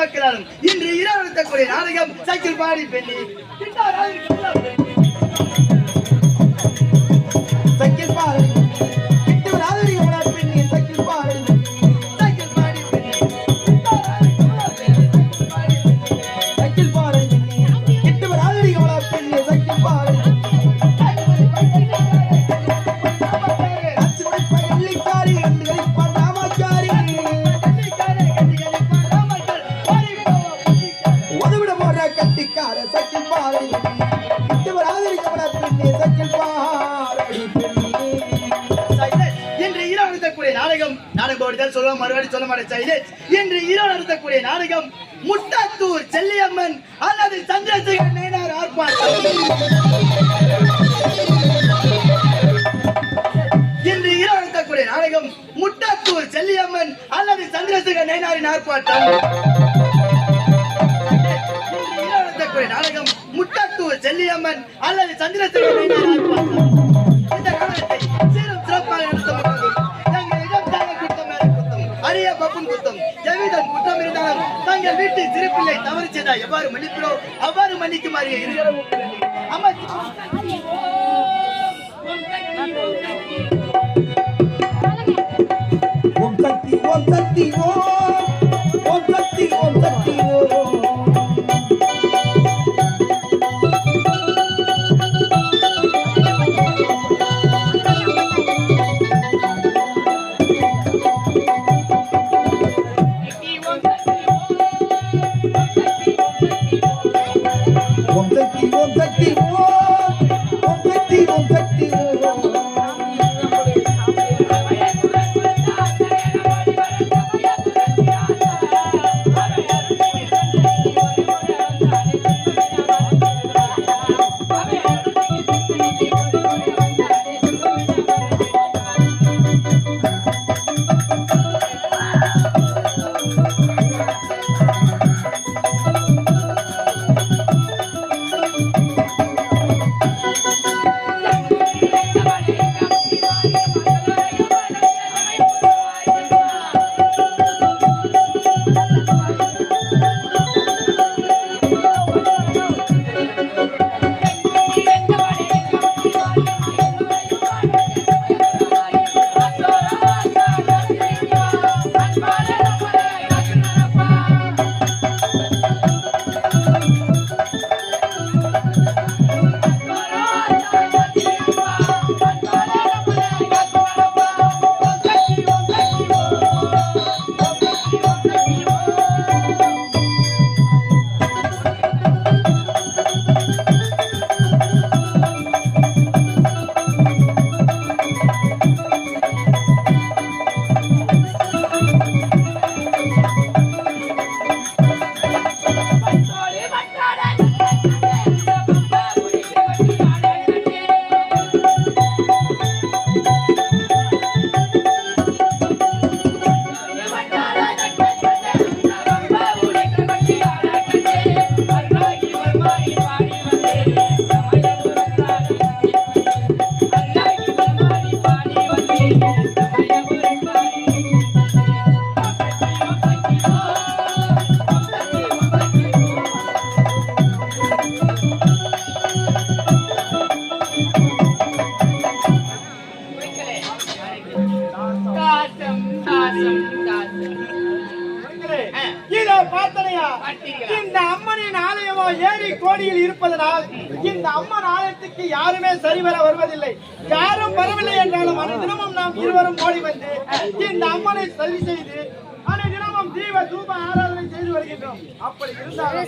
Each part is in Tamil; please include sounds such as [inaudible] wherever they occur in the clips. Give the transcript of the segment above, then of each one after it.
மக்களாலும் இன்று இரவு நடத்தக்கூடிய நாடகம் சைக்கிள் பாடி பெண்ணி. சைக்கிள் பாடி. நாடகம் நாடகம் சொல்ல மறுபடியும் சொல்ல மாட்டேன். சைலேஷ் இன்று இரவு நடத்தக்கூடிய நாடகம் முட்டாத்தூர் செல்லியம்மன் அல்லது சந்திரசேகர் நேனார் ஆர்ப்பாட்டம். இன்று இரவு நடத்தக்கூடிய நாடகம் முட்டாத்தூர் செல்லியம்மன் அல்லது சந்திரசேகர் நேனாரின் ஆர்ப்பாட்டம். நாடகம் முட்டாத்தூர் செல்லியம்மன் அல்லது சந்திரசேகர் நேனார் ஆர்ப்பாட்டம். அரிய குத்தம். எவ்விதம் குற்றம் இருந்தாலும் தங்கள் வீட்டு சிறுப்பிள்ளை தவறு செய்தால் எவ்வாறு மன்னிக்கிறோம் அவ்வாறு மன்னிக்குமாறு இருக்கிறோம் அம்மா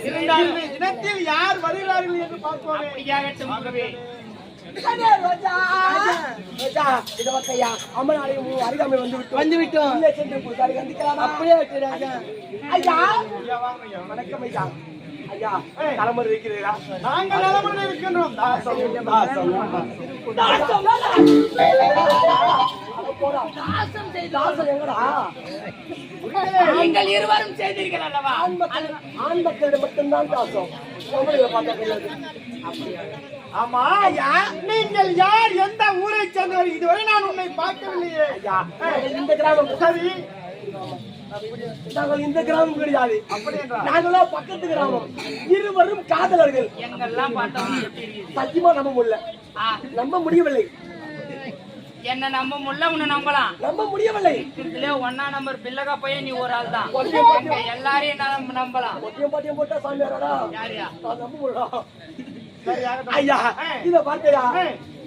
இருந்தாலும் தினத்தில் யார் வருகிறார்கள் என்று பார்ப்போமே. அப்படியாகட்டும் குருவே. அருகாமை வந்து விட்டு வந்து விட்டோம் அப்படியே ஐயா. வணக்கம் ஐயா. ஐயா தலைமுறை இருக்கிறீரா நாங்கள் இருக்கின்றோம். தாசம். தாசம். தாசம். எங்கடா? நீங்கள் இருவரும் செய்தீர்கள் அல்லவா? ஆண் மக்கள் ஆண் மக்களிடம் மட்டும்தான் தாசம் ஆமா ஐயா. நீங்கள் யார்? எந்த ஊரை சேர்ந்தவர்? இதுவரை நான் உன்னை பார்க்கவில்லையே. ஐயா இந்த கிராமம். சரி. நாங்கள் இந்த கிராமம் கிடையாது. நாங்களாம் பக்கத்து கிராமம். இருவரும் காதலர்கள். சத்தியமா நம்ப முடியல. நம்ப முடியவில்லை. என்ன நம்ப முடியல உன்னை நம்பலாம். நம்ப முடியவில்லை. இதுல ஒன்னா நம்பர் பில்லகா போய் நீ ஒரு ஆள் தான் எல்லாரையும் நம்பலாம். பாட்டியம் போட்டா சாமி வராடா யாரையா நம்ப முடியல. ஐயா இத பார்த்தையா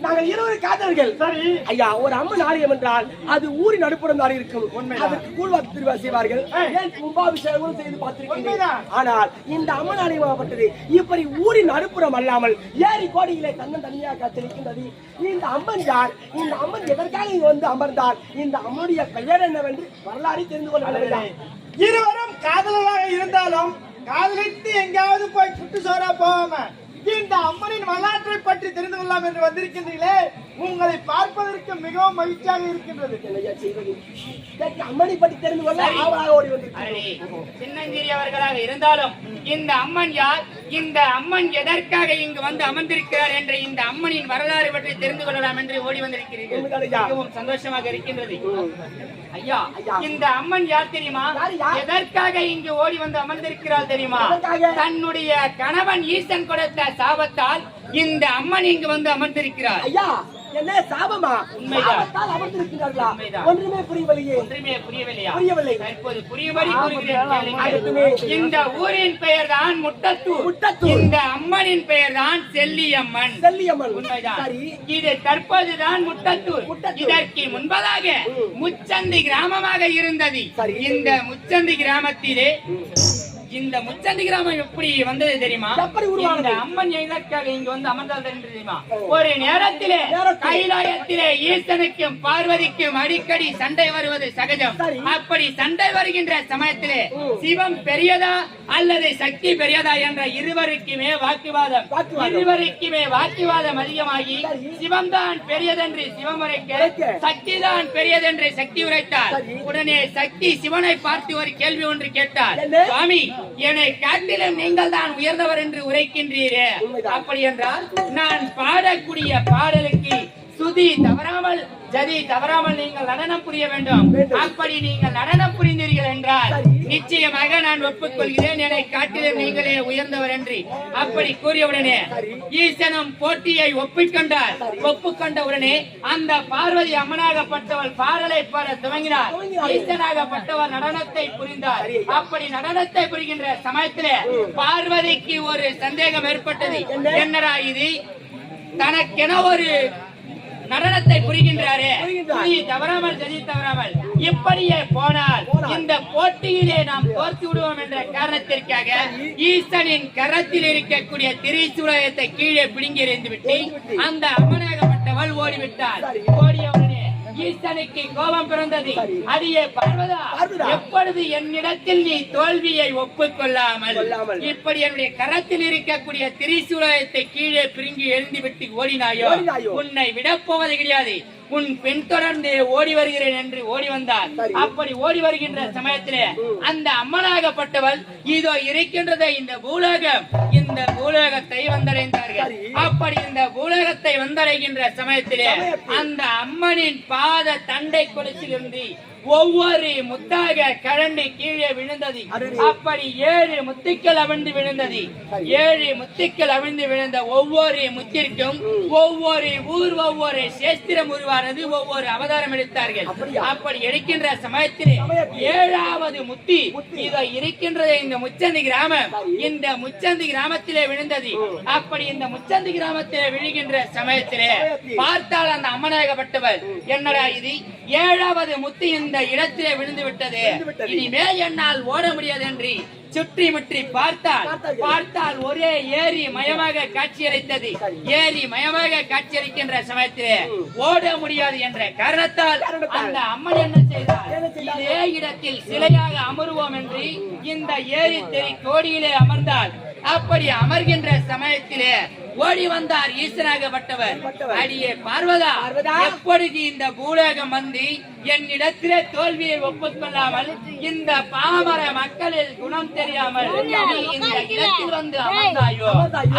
நாங்கள் இருவரும் காதலர்கள். சரி. ஐயா ஒரு அம்மன் ஆலயம் என்றால் அது ஊரின் நடுப்புறம் தான் இருக்கும். அதற்கு கூழ்வாக்கு திருவிழா செய்வார்கள். ஏன் கும்பாபிஷேகமும் செய்து பார்த்திருக்கிறேன். ஆனால் இந்த அம்மன் ஆலயமாகப்பட்டது இப்படி ஊரின் நடுப்புறம் அல்லாமல் ஏரி கோடியிலே தன்னன் தனியாக காத்திருக்கின்றது. இந்த அம்மன் யார்? இந்த அம்மன் எதற்காக இங்கு வந்து அமர்ந்தால் இந்த அம்மனுடைய பெயர் என்னவென்று வரலாறு தெரிந்து கொள்ள இருவரும் காதலராக இருந்தாலும் காதலித்து எங்கேயாவது போய் புட்டு சோறா போகாம இந்த அம்மனின் வரலாற்றை பற்றி தெரிந்து கொள்ளலாம் என்று வந்திருக்கின்றீர்களே உங்களை பார்ப்பதற்கு மிகவும் மகிழ்ச்சியாக இருக்கின்றது. அம்மனை பற்றி தெரிந்து கொள்ள ஆவலாக ஓடி சின்னஞ்சிறியவர்களாக இருந்தாலும் இந்த அம்மன் யார்? இந்த அம்மன் எதற்காக இங்கு வந்து அமர்ந்திருக்கிறார் என்ற இந்த அம்மனின் வரலாறு பற்றி தெரிந்து கொள்ளலாம் என்று ஓடி வந்திருக்கிறீர்கள். மிகவும் சந்தோஷமாக இருக்கின்றது. ஐயா. இந்த அம்மன் யார் தெரியுமா? எதற்காக இங்கு ஓடி வந்து அமர்ந்திருக்கிறாள் தெரியுமா? தன்னுடைய கணவன் ஈசன் கொடுத்த சாபத்தால் இந்த அம்மன் இங்கு வந்து அமர்ந்திருக்கிறார். ஐயா என்ன சாபமா? உண்மைதான். அமர்ந்திருக்கிறார்களா. ஒன்றுமே புரியவில்லையே. ஒன்றுமே புரியவில்லையா? புரியவில்லை. தற்போது புரியும்படி கூறுகிறேன். இந்த ஊரின் பெயர் தான் முட்டத்தூர். முட்டத்தூர். இந்த அம்மனின் பெயர் தான் செல்லியம்மன். செல்லியம்மன். உண்மைதான். இது தற்போதுதான் முட்டத்தூர். முட்டத்தூர். இதற்கு முன்பதாக முச்சந்தி கிராமமாக இருந்தது. இந்த முச்சந்தி கிராமத்திலே இந்த முச்சந்தி கிராமம் எப்படி வந்தது தெரியுமா எப்படி உருவானது? அம்மன் எதற்காக இங்க வந்து அமர்ந்தால் தெரியுமா ஒரு நேரத்திலே. கைலாயத்திலே ஈசனுக்கும் பார்வதிக்கும் அடிக்கடி சண்டை வருவது சகஜம். அப்படி சண்டை வருகின்ற சமயத்திலே சிவம் பெரியதா அல்லது சக்தி பெரியதா என்ற இருவருக்குமே வாக்குவாதம். இருவருக்குமே வாக்குவாதம் அதிகமாகி. சிவம் தான் பெரியதென்று சிவம் உரைக்க. சக்தி தான் பெரியதென்று சக்தி உரைத்தார். உடனே சக்தி சிவனை பார்த்து ஒரு கேள்வி ஒன்று கேட்டார்? சுவாமி என்னை காட்டிலும் நீங்கள் தான் உயர்ந்தவர் என்று உரைக்கின்றீரே. அப்படி என்றால் நான் பாடக்கூடிய பாடலுக்கு சுதி தவறாமல் ஜதி தவறாமல் நீங்கள் நடனம் புரிய வேண்டும். அப்படி நீங்கள் நடனம் புரிந்தீர்கள் என்றால். நிச்சயமாக நான் ஒப்புக்கொள்கிறேன் என்னை காட்டிலும் நீங்களே உயர்ந்தவர் என்று அப்படி கூறியவுடனே ஈசனும் போட்டியை ஒப்புக்கொண்டார். ஒப்புக்கொண்ட உடனே அந்த பார்வதி அம்மனாகப்பட்டவள் பாடலை பாட துவங்கினார். ஈசனாகப்பட்டவர் நடனத்தை புரிந்தார். அப்படி நடனத்தை புரிகின்ற சமயத்திலே பார்வதிக்கு ஒரு சந்தேகம் ஏற்பட்டது. என்னடா இது? தனக்கென ஒரு நடனத்தை புரிகின்றாரே. புரிகின்றார். புரி தவறாமல் ஜதி தவறாமல் இப்படியே போனால் இந்த போட்டியிலே நாம் தோற்று விடுவோம் என்ற காரணத்திற்காக ஈசனின் கரத்தில் இருக்கக்கூடிய திரிசூலத்தை கீழே பிடுங்கி எறிந்து விட்டு அந்த அம்மனாகப்பட்டவள் ஓடிவிட்டாள். ஓடியவுடனே ஈசனுக்கு கோபம் பிறந்தது அடியே பார்வதா. எப்பொழுது என்னிடத்தில் நீ தோல்வியை ஒப்புக்கொள்ளாமல் கொள்ளாமல். இப்படி என்னுடைய கரத்தில் இருக்கக்கூடிய திரிசூலத்தை கீழே பிடுங்கி எழுந்து விட்டு ஓடினாயோ. உன்னை விடப்போவது கிடையாது உன் பெண் தொடர்ந்து ஓடி வருகிறேன் என்று ஓடி வந்தார். அப்படி ஓடி வருகின்ற சமயத்திலே அந்த அம்மனாகப்பட்டவள் இதோ இருக்கின்றதை இந்த பூலோகம் இந்த பூலோகத்தை வந்தடைந்தார்கள். அப்படி இந்த பூலோகத்தை வந்தடைகின்ற சமயத்திலே சமயத்தில். அந்த அம்மனின் பாத தண்டை கொலுசிலிருந்து ஒவ்வொரு முத்தாக கழண்டு கீழே விழுந்தது. அப்படி ஏழு முத்துக்கள் அவிழ்ந்து விழுந்தது ஏழு முத்துக்கள் அவிழ்ந்து விழுந்த ஒவ்வொரு முத்திற்கும் ஒவ்வொரு ஊர் ஒவ்வொரு சேஸ்திரம் உருவானது ஒவ்வொரு அவதாரம் எடுத்தார்கள்? அப்படி எடுக்கின்ற சமயத்திலே. ஏழாவது முத்தி. இதோ இருக்கின்றது இந்த முச்சந்தி கிராமம் இந்த முச்சந்தி கிராமத்திலே விழுந்தது அப்படி இந்த முச்சந்தி கிராமத்திலே விழுகின்ற சமயத்திலே சமயத்தில். பார்த்தால் அந்த அம்மனாகப்பட்டவர் என்னடா இது ஏழாவது முத்து இந்த இடத்திலே விழுந்து விட்டது. இனிமேல் என்னால் ஓட முடியாது என்று சுற்றி முற்றி பார்த்தால். பார்த்தால் ஒரே ஏரி மயமாக காட்சியளித்தது ஏரி மயமாக காட்சியளிக்கின்ற சமயத்திலே ஓட முடியாது என்ற காரணத்தால். அந்த அம்மன் என்ன செய்தார்? இதே இடத்தில் சிலையாக அமருவோம் என்று இந்த ஏரி தெரி கோடியிலே அமர்ந்தால் அப்படி அமர்கின்ற சமயத்திலே ஓடி வந்தார் ஈசனாகப்பட்டவர் பட்டவர். அடியே பார்வதா. எப்பொழுது இந்த பூலோகம் வந்து என்னிடத்திலே தோல்வியை ஒப்புக்கொள்ளாமல் இந்த பாமர மக்களில் குணம் தெரியாமல் இந்த இடத்தில் வந்து அமர்ந்தாயோ?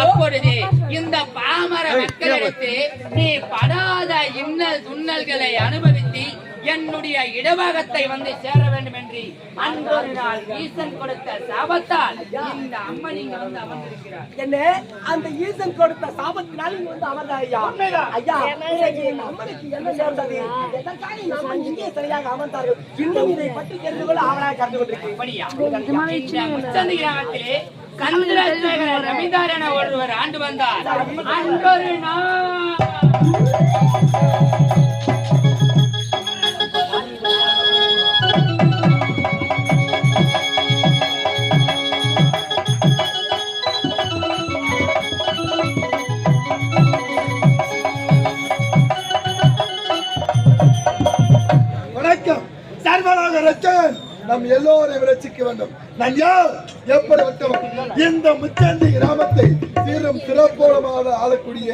அப்பொழுது இந்த பாமர மக்களிடத்தில் நீ படாத இன்னல் துன்னல்களை அனுபவித்து என்னுடைய இடபாகத்தை வந்து சேர வேண்டும் என்று அன்றொரு நாள் ஈசன் கொடுத்த சாபத்தால் இந்த அம்மன் இங்க வந்து அமர்ந்திருக்கிறார். என்ன? அந்த ஈசன் கொடுத்த சாபத்தினால் இங்க வந்து அமர்ந்தா ஐயா. ஐயா அம்மனுக்கு என்ன நேர்ந்தது எதற்காக இந்த அம்மன் இங்கே சரியாக அமர்ந்தார்கள்? இன்னும் இதை பற்றி தெரிந்து கொள்ள ஆவலாக கண்டு கொண்டிருக்கிறேன் கிராமத்திலே சந்திரசேகர ரவிதார் என ஒருவர் ஆண்டு வந்தார். அன்றொரு நாள். சர்வலோக ரச்சகன் நம் எல்லோரையும் ரசிக்க வேண்டும். நான் யார் எப்படிப்பட்டவன்? இந்த முச்சந்தி கிராமத்தை சீரும் சிறப்போலமாக ஆளக்கூடிய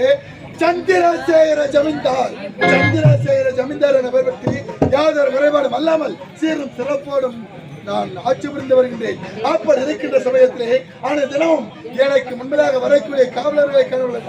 சந்திரசேகர ஜமீன்தார். சந்திரசேகர ஜமீன்தார் என பெயர் பற்றி யாதொரு குறைபாடும் அல்லாமல் சீரும் சிறப்போடும் நான் ஆட்சி புரிந்து வருகின்றேன். அப்படி இருக்கின்ற சமயத்திலே ஆன தினமும் எனக்கு முன்பதாக வரக்கூடிய காவலர்களை கனவுகளை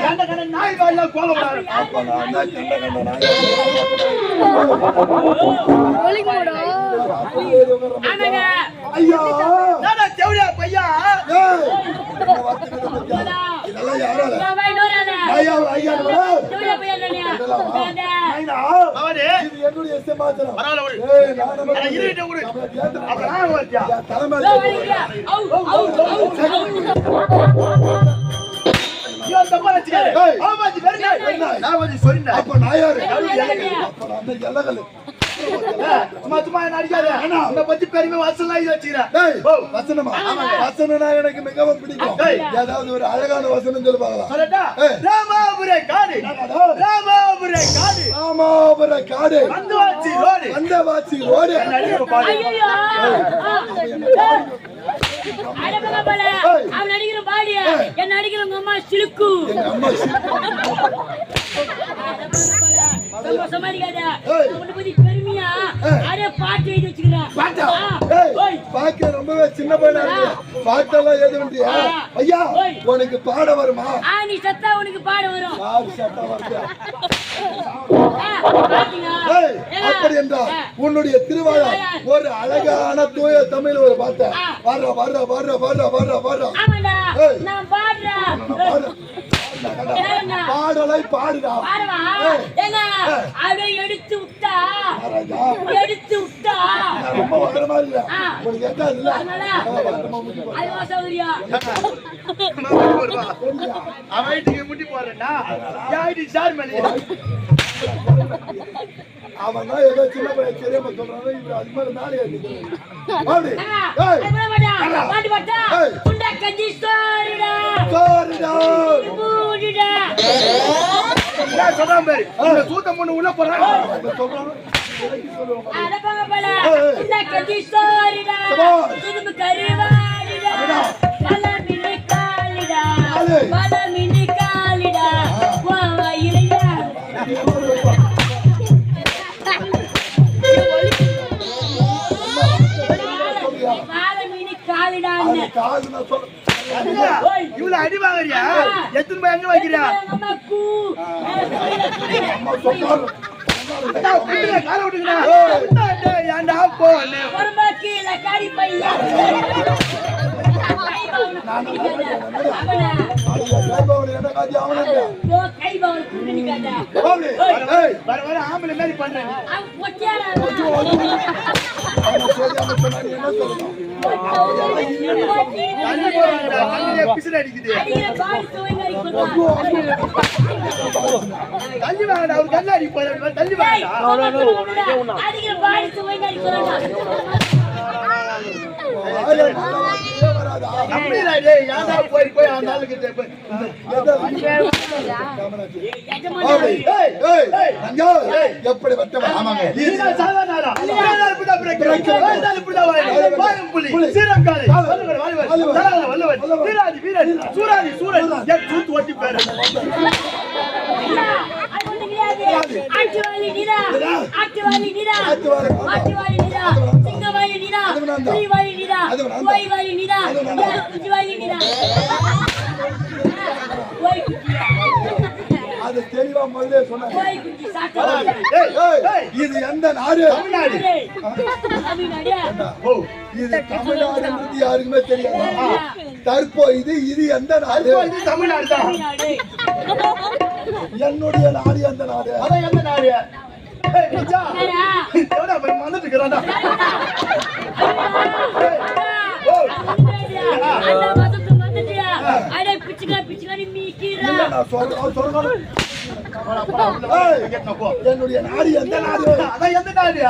கண்ட கண்ட நாய். ஐயா. தேவடியா பையா? இதெல்லாம் ஐயா ஐயா ஐயா அவனே, இது என்னுடைய சமாச்சாரம் பரவாயில்ல விடு. ஏய் நான் நம்ம அட, இருக்கிட்ட விடு. நம்மள கேட்டு அப்ப நான் வரட்டியா? என் தலைமை ஐயோ, தப்பா நினைச்சுக்காத. ஏய். அவன் வந்து வெறுங்காய். வெறுங்காய். நான் வந்து சொரிந்தேன். அப்ப நான் யாரு? அப்ப நான் எல்லகல். சும்மா சும்மா என்ன அடிக்காத. உன்னை பத்தி பெருமை வசூல்லாம் இது வச்சுக்கிறேன். வசனமா? வசனம்னா எனக்கு மிகவும் பிடிக்கும். ஏதாவது ஒரு அழகான வசனம் சொல்லி பார்க்கலாம். சொல்லட்டா? ராமாபுர காடு. ராமாபுர காடு. காடு. ரோடு. ரோடு. அவன் நடிக்கிற பாடிய என் நடிக்கிற உங்க அம்மா சிலுக்கு. சமாளிக்காத. பெருமையா அதே பாட்டு எழுதி வச்சுக்கிறேன் பாட்டா. ஏய். பாக்க ரொம்பவே சின்ன பையனா இருக்கு. பாட்டெல்லாம் எது பண்றியா ஐயா. உனக்கு பாட வருமா? ஆ நீ சத்தா உனக்கு பாட வரும். சட்டா வருது? [laughs] அப்படி என்றால். உன்னுடைய திருவாளர் ஒரு அழகான தூய தமிழ் ஒரு பாட்ட ஆ. வர்ற வர்ற வர்ற வர்ற வர்ற வர்ற ஆமாண்டா ஏய். நான் பாடுறேன் பாடு. என்னடா? பாடலை பாடுடா. எடுத்து விட்டா? எடுத்து விட்டா? ரொம்ப இல்ல? இல்ல. அது அவன் முட்டி என் வீட்டுக்கு சார் மேலே? அவன் தான் ஏதோ சின்ன பையன் தெரியாம சொல்றான் இவர் அது மாதிரி மேலே ஏறிக்கிறான். பாடு. ஏய், பாட்டு பாட்டா? ஏய். குண்டா கஞ்சி சோறுடா சாரிடா. மூடுடா சொல்றான் பாரு. இந்த சூத்த பொண்ணு உள்ள போறான். சொல்றான், காலிடான்னு அது காது நான் சொல்றேன். இவ்வளவு அடி வாங்குறியா? எத்தனை எங்க வைக்கிறியா அம்மா போன்னு? பொறுமை கீழே காடி பையா அவனா அது என் கைபவன் போய் போய் அந்த ஆளுக்கிட்ட போய். எப்படி வட்டவன் ஆமாங்க. சூராதி சூராதி சூராதி சூராதி சூராதி சூராதி சூராதி குச்சிவாலி நீதா. கோய் குச்சியா. அது தெளிவா முதல்ல சொன்னேன் கோய் குச்சி சாப்பிட்டு ஏய் ஏய், ஏய் இது எந்த நாடு? தமிழ்நாடு. தமிழ்நாடியா? ஓ இது தமிழ்நாடு யாருக்குமே தெரியாது. தற்போ இது இது எந்த நாடு? இது தமிழ்நாடு தான். என்னுடைய நாடு எந்த நாடு? அதான் எந்த நாடு? வந்துட்டு இருக்கிறான்டா ஓ அந்த மாசத்துக்கு வந்துட்டியா? அடே பிச்சுக்கா பிச்சுக்கான்னு மீக்கிறா. இல்ல, நான் சொல்றேன், சொல்றேன். போடா, போடா, உள்ள வா. ஏய், கேட்கணும், போ. என்னுடைய நாடு எந்த நாடு அதான் எந்த நாடு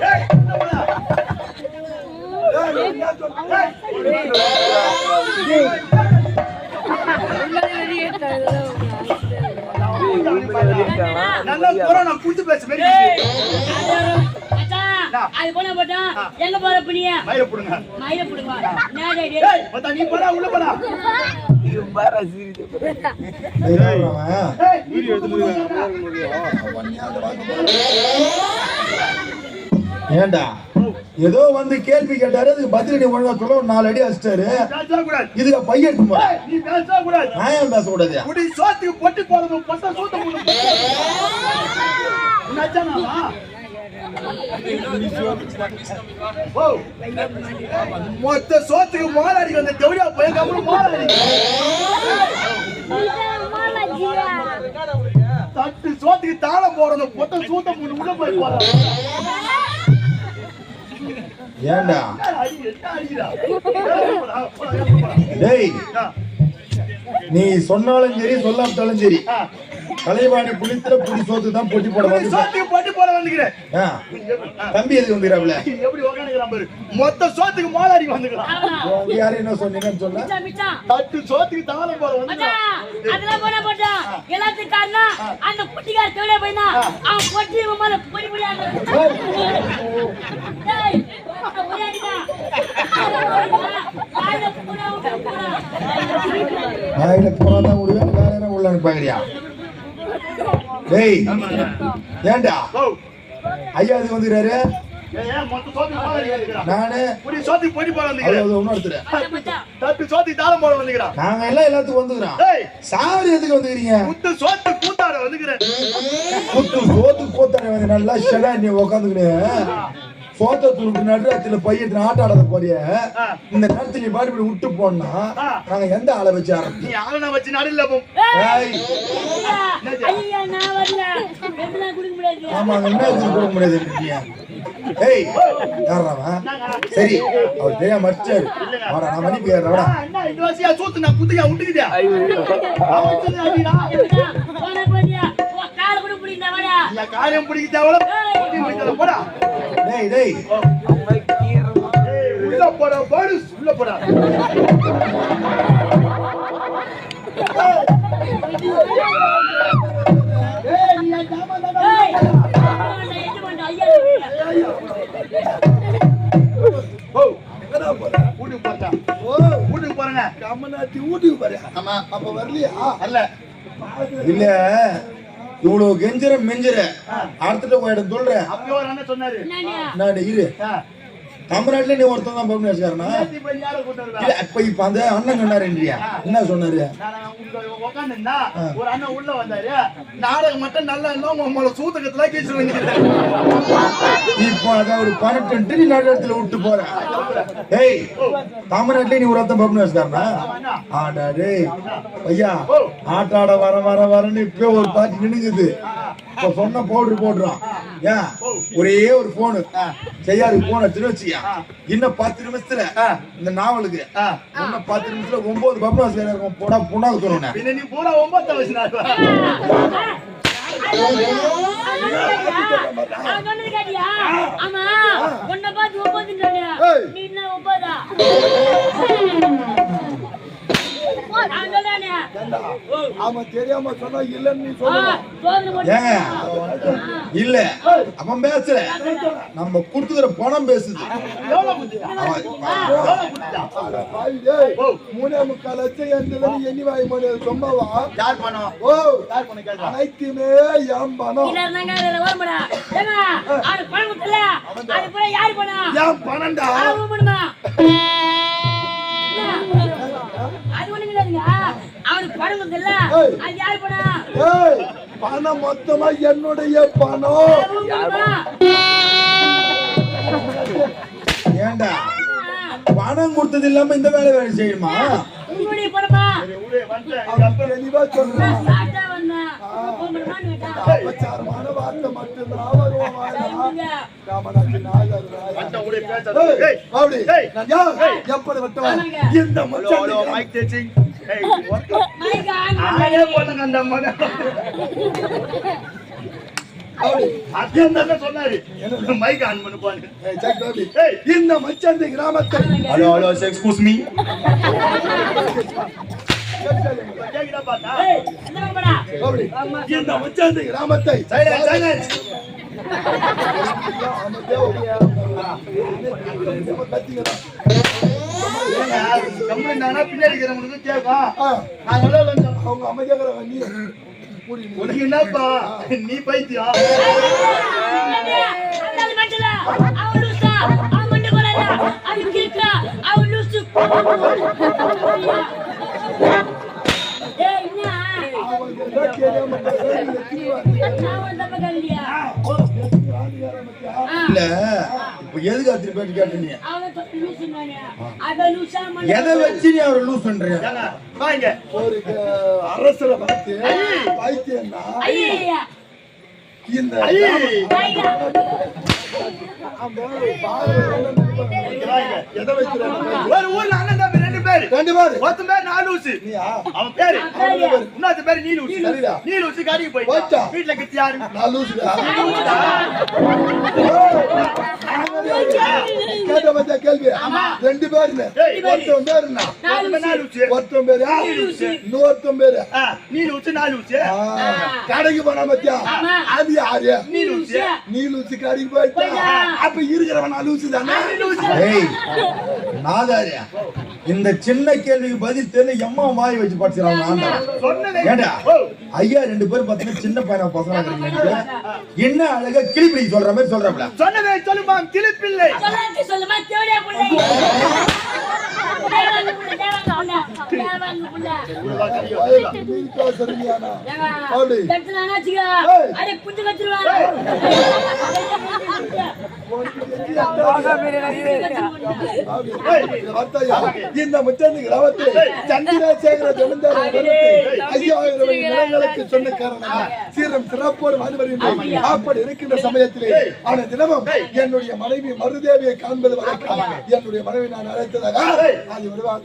சே, அது போன போட்டோம். எங்க போற புனிய மயிர புடுங்க மயில புடுங்க நீ போடா உள்ள போடா வீடியோ எடுத்து ஏண்டா? ஏதோ வந்து கேள்வி கேட்டாரு அதுக்கு பதிலடி ஒழுங்கா சொல்ல ஒரு நாலு அடி அடிச்சிட்டாரு. பேச கூடாது. இதுல பையன் நீ பேச கூடாது. நான் ஏன் பேசக்கூடாது குடி சோத்துக்கு பொட்டி போறது பொட்ட சூத்த மொத்த சோத்துக்கு மாலாடி வந்த ஜவுளியா போய் அப்புறம் மாலாடி. தட்டு சோத்துக்கு தாளம் போடணும் பொட்ட சூத்த முடியும் உள்ள போய் போறான் ஏண்டா போடா, போடா, போடா. டேய் நீ சொன்னாலும் சரி சொல்லாவிட்டாலும் சரி. ஆ. கலைவாணி புளித்துல புடி சோத்து தான் போட்டி போட வந்து சோத்துக்கு பொட்டி போட வந்துக்கிறேன் தம்பி எதுக்கு வந்துக்கிறாப்ல எப்படி உக்காந்துக்கிறான் பாரு. மொத்த சோத்துக்கு மாலாடி வந்துக்கிறான் யாரும் என்ன சொன்னீங்கன்னு மிச்சம். தட்டு சோத்துக்கு தாளம் போட மச்சான், அதெல்லாம் போனா போட்டோம். எல்லாத்துக்கும் காரணம் அந்த குட்டிக்கார தேவையா பையனா. அவன் பொட்டி மேல பொடி பொடி ஆடுறான். ஏய், அவன் பொடி அடிக்கிறான். அவன் பொடி அடிக்கிறான். வாயில பூரா விட்டு போறான். வாயில போனா விடுவேன் வேற என்ன உள்ள பாக்குறியா டேய் ஏண்டா? ஐயா இது வந்துக்கிறாரு? மொத்த நானு அது அது நாங்க எல்லாம் எல்லாத்துக்கும் வந்துக்கிறோம். சாவரி எதுக்கு வந்துக்கிறீங்க? முத்து சோத்து கூத்தாட வந்துக்கிறேன். குத்து சோத்து கோத்தனை வந்து நல்லா ஷடா நீ உக்காந்துக்கினு. சோத்த நடுறத்துல பையன் ஆட்ட ஆடாத போறிய. இந்த நேரத்துல நீ பாடி விட்டு போனா நாங்க எந்த ஆளை வச்சு ஆரம்பிச்சோம்? நீ ஆளனை வச்சு நடுல. ஆமாங்க என்ன கொடுக்க முடியாது ஏய் யாரவன் சரி அவர் தெரியாம மடிச்சாரு வாடா நான் மணி பேர் வாடா. என்ன இந்த வசியா சோத்து நான் குத்துக்கா விட்டுக்கிட்டே நீ காரியம் பிடிக்க தேவல போடா. டேய் டேய். உள்ள போடா பாடு உள்ள போடா. ஏய் நீ ஜாமான் தான்டா. ஏய், எஜமான்டா, எஜமான்டா, ஐயா, ஓ எங்கடா போற வீட்டுக்கு போறா ஓ போறியா? ஆமா. அப்ப வரலையா? இல்ல. இவ்வளவு கெஞ்சிர மெஞ்சிர அடுத்துட்டு போயிடும் சொல்றேன். இரு. தமிழ்நாட்டுல நீ ஒருத்தன் தான் பம்பு வச்சுக்காரனா நேத்து போய் இல்ல இப்ப இப்ப அந்த அண்ணன் சொன்னாருன்றியா என்ன சொன்னாரு? நான் ஒரு அண்ணன் உள்ள வந்தாரு நாடகம் மட்டும் நல்லா இல்ல உங்களை சூத்தகத்துல கேச்சு வந்துக்கிறேன் இப்போ அத ஒரு பன்னெண்டு நீ நடுத்துல விட்டு போற. ஏய் தமிழ்நாட்டுல நீ ஒரு ஒருத்தன் பம்பு வச்சுக்காரனா ஆடா டேய். ஐயா ஆட்டாட வர வர வரன்னு இப்ப ஒரு பாட்டி நின்னுங்குது இப்ப சொன்ன பவுடர் போடுறான். ஏன்? ஒரே ஒரு போனு செய்யாரு போன எடுத்துட்டு வச்சியா இன்னும் பத்து நிமிஷத்துல இந்த நாவலுக்கு இன்னும் பத்து நிமிஷத்துல ஒன்பது பம்பு வச்சுக்காரன் போடா புண்ணாக்கு பின்ன நீ பூரா ஒன்பது வயசு? ஆமா, பார்த்து. நீ என்ன ஒன்பதா? அவன் தெரியாம சொன்னா இல்லன்னு நீ ஏங்க இல்ல. அவன் பேசல நம்ம கொடுத்துக்கிற பணம் பேசுது. மூணே முக்கால் லட்சம் எண்ணி வாங்கி போனது சும்மாவா? யார் பணம்? ஓ யார் பணம் கேட்கலாம் அனைத்துமே என் பணம். பணம். கொடுத்தல, அது பூரா யாரு பணம்? என் பணம்டா. அவன் பணமா? [laughs] அது ஒண்ணும் கிடையாதுங்க. அவனுக்கு பணம் கொடுத்தல, அது யாரு பணம்? மொத்தமா என்னுடைய பணம்? ஏண்டா பணம் கொடுத்தது இல்லாம இந்த வேலை வேலை பணமா? அவன் தெளிவா சொல்றான் அபச்சாரமான வார்த்தை மட்டும்தான் யார்? எப்படி விட்டவன்? இந்த மச்சான் அந்த மகன். இந்த மச்சந்தி கிராமத்தை ஹலோ ஹலோ எக்ஸ்கூஸ் மீ இந்த பக்கம் கிராமத்தை பின்னாடி கேட்கும் அவங்க நீ உனக்கு என்னப்பா நீ பைத்தியம் அவன் லூசா, இல்ல இப்ப எதுக்கு கேட்டீங்க? எதை வச்சு நீ அவரை லூஸ் பண்றீங்க ஒரு அஹ், பார்த்து வைத்தியன்னா இந்த எதை வைக்கிறாங்க ஒரு ஊர்ல அண்ணன் பேரு. ரெண்டு பேரு. ஒருத்தன் பேர் நாலூசு நீயா? அவன் பேரு? இன்னொரு பேரு. நீலூசி சரிடா. நீலூசி கடைக்கு? போயிட்டான் வீட்டுல கிச்சு யாரு? நான் லூசுடா கேட்ட பத்தியா கேள்வி. ரெண்டு பேருன்னு. ஒருத்தன் பேரு என்ன? ஒருத்தன் பேர் நாலூசி இன்னொருத்தன் பேரு. நீலூசி நாலூசி கடைக்கு போனா பத்தியா ஆமா. அது யாரு? நீலூசி நீ லூசு கடைக்கு போயிட்டா. அப்ப இருக்கிறவன் நான் லூசு தானே? ஏய் நாதாரியா இந்த சின்ன கேள்விக்கு பதில் தெரியல எம்மா வாய் வச்சு படிச்சிடறாங்க ஏண்டா? ஐயா ரெண்டு பேரும் பார்த்தீங்கன்னா சின்ன பையனா பசங்க என்ன அழகா கிளிப்பிடி சொல்ற மாதிரி சொல்றப்பல சொன்னதை சொல்லுமா கிளிப்பிள்ளை. [laughs] இந்த முச்சந்தி கிராமத்தில் சந்திரசேகர ஜமீன்தார் ஐயாயிரம் நிலங்களுக்கு சொன்ன காரணம் சீரம் சிறப்போடு வாழ்ந்து வருகின்றோம் அப்படி இருக்கின்ற சமயத்திலே ஆன தினமும் என்னுடைய மனைவி மருதேவியை காண்பது வரைக்கும் என்னுடைய மனைவி நான் அழைத்ததாக. அது விடுவாங்க